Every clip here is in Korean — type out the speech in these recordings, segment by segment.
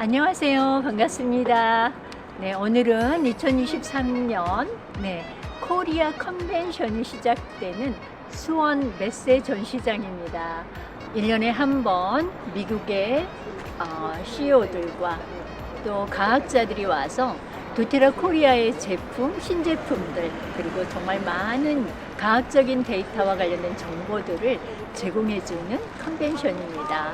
안녕하세요. 반갑습니다. 네, 오늘은 2023년 네, 코리아 컨벤션이 시작되는 수원 메세 전시장입니다. 1년에 한 번 미국의 어, CEO들과 또 과학자들이 와서 도테라 코리아의 제품, 신제품들 그리고 정말 많은 과학적인 데이터와 관련된 정보들을 제공해주는 컨벤션입니다.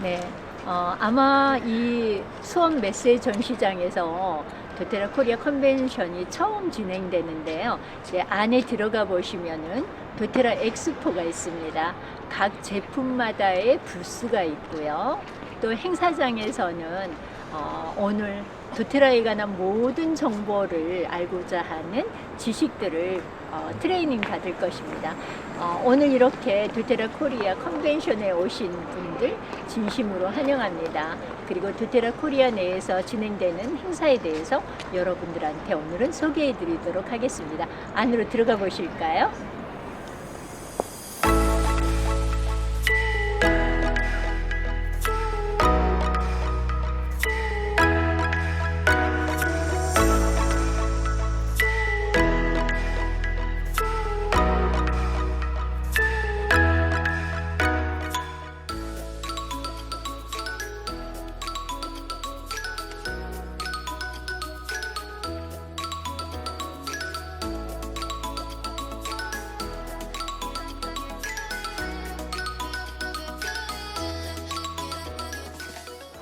네, 어, 아마 이 수원 메세 전시장에서 도테라 코리아 컨벤션이 처음 진행되는데요. 이제 안에 들어가 보시면은 도테라 엑스포가 있습니다. 각 제품마다의 부스가 있고요. 또 행사장에서는 어, 오늘 도테라에 관한 모든 정보를 알고자 하는 지식들을 어, 트레이닝 받을 것입니다. 어, 오늘 이렇게 도테라 코리아 컨벤션에 오신 분들 진심으로 환영합니다. 그리고 도테라 코리아 내에서 진행되는 행사에 대해서 여러분들한테 오늘은 소개해 드리도록 하겠습니다. 안으로 들어가 보실까요?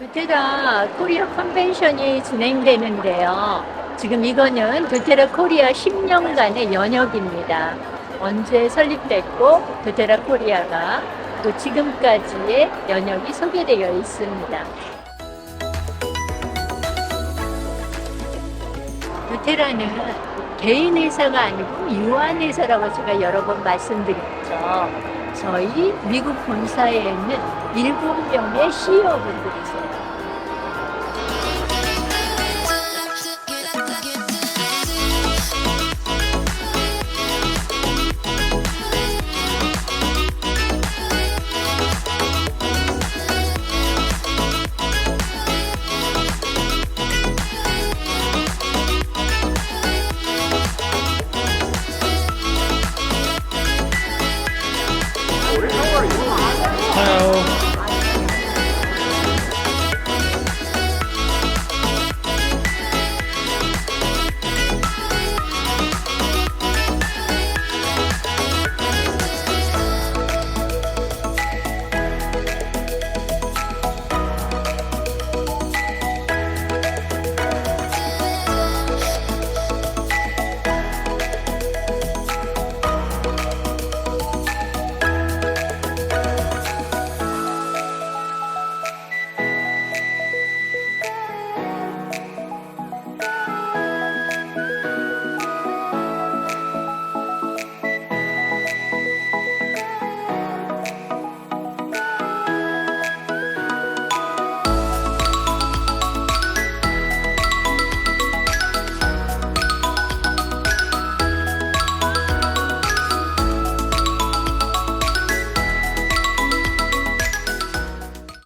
도테라 코리아 컨벤션이 진행되는데요. 지금 이거는 도테라 코리아 10년간의 연역입니다. 언제 설립됐고 도테라 코리아가 또 지금까지의 연역이 소개되어 있습니다. 도테라는 개인 회사가 아니고 유한 회사라고 제가 여러 번 말씀드렸죠. 저희 미국 본사에 있는 일곱 명의 CEO분들이세요.